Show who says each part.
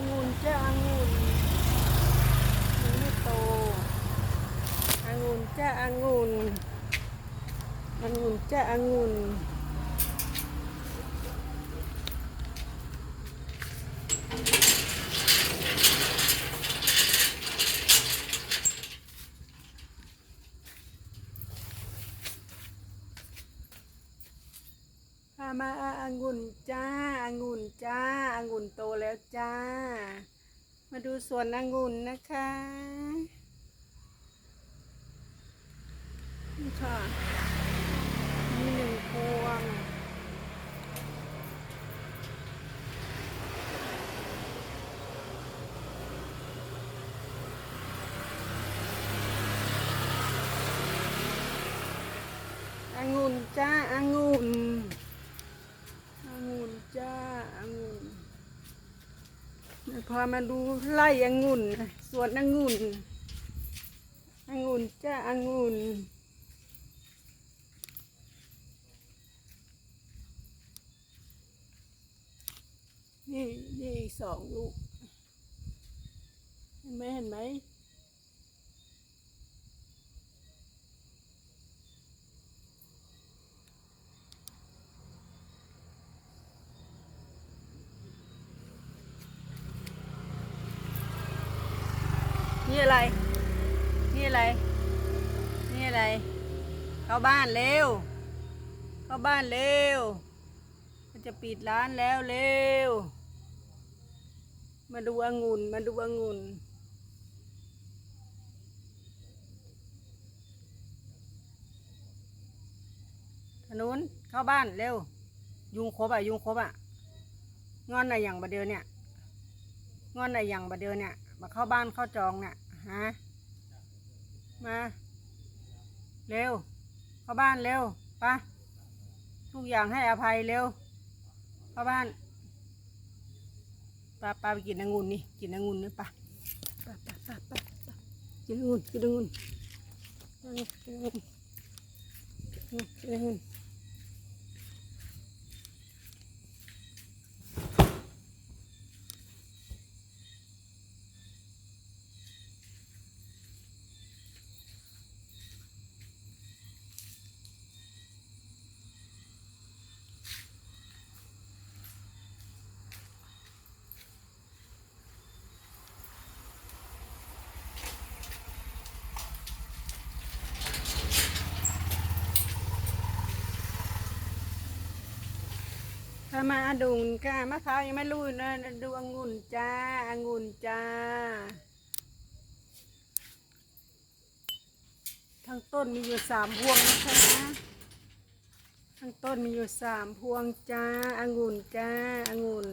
Speaker 1: องุ่นเจ้าองุ่นมันไม่โตองุ่นเจ้าองุ่นองุ่นเจ้าองุ่นมาอางุ่นจ้า องุ่นจ้าอางุ่นโตแล้วจ้า มาดูสวนองุ่นนะคะนี่ค่ะมีหนึ่งพวงองุ่นจ้าองุ่นองุ่น จ้าองุ่นพามาดูไล่องุ่นสวนองุ่นองุ่นจ้าองุ่นนี่นี่สองลูกเห็นไหมเห็นไหม นี่อะไร นี่อะไร นี่อะไร เข้าบ้านเร็ว เข้าบ้านเร็ว มันจะปิดร้านแล้วเร็ว มาดูองุ่น มาดูองุ่นถนนเข้าบ้านเร็ว ยุงครบอะยุงครบอะงอนอะไรอย่างบะเดียวเนี่ยงอนอะไรอย่างบะเดียวเนี่ย มาเข้าบ้านเข้าจองเนี่ยฮะมาเร็ว เข้าบ้านเร็วไปะทุกอย่างให้อภัยเร็ว เข้าบ้านป้าป้าไปกินองุ่นนี่กินองุ่นนี่ป้าป้าป้าป้าป้าป้ากินองุ่นกินองุ่นกินองุ่นกินองุ่น ถ้ามาดุงก้ามะพร้าวยังไม่รู้นะดูองุ่นจ้าองุ่นจ้า ทั้งต้นมีอยู่สามพวงนะคะทั้งต้นมีอยู่สามพวงจ้าองุ่นจ้าองุ่น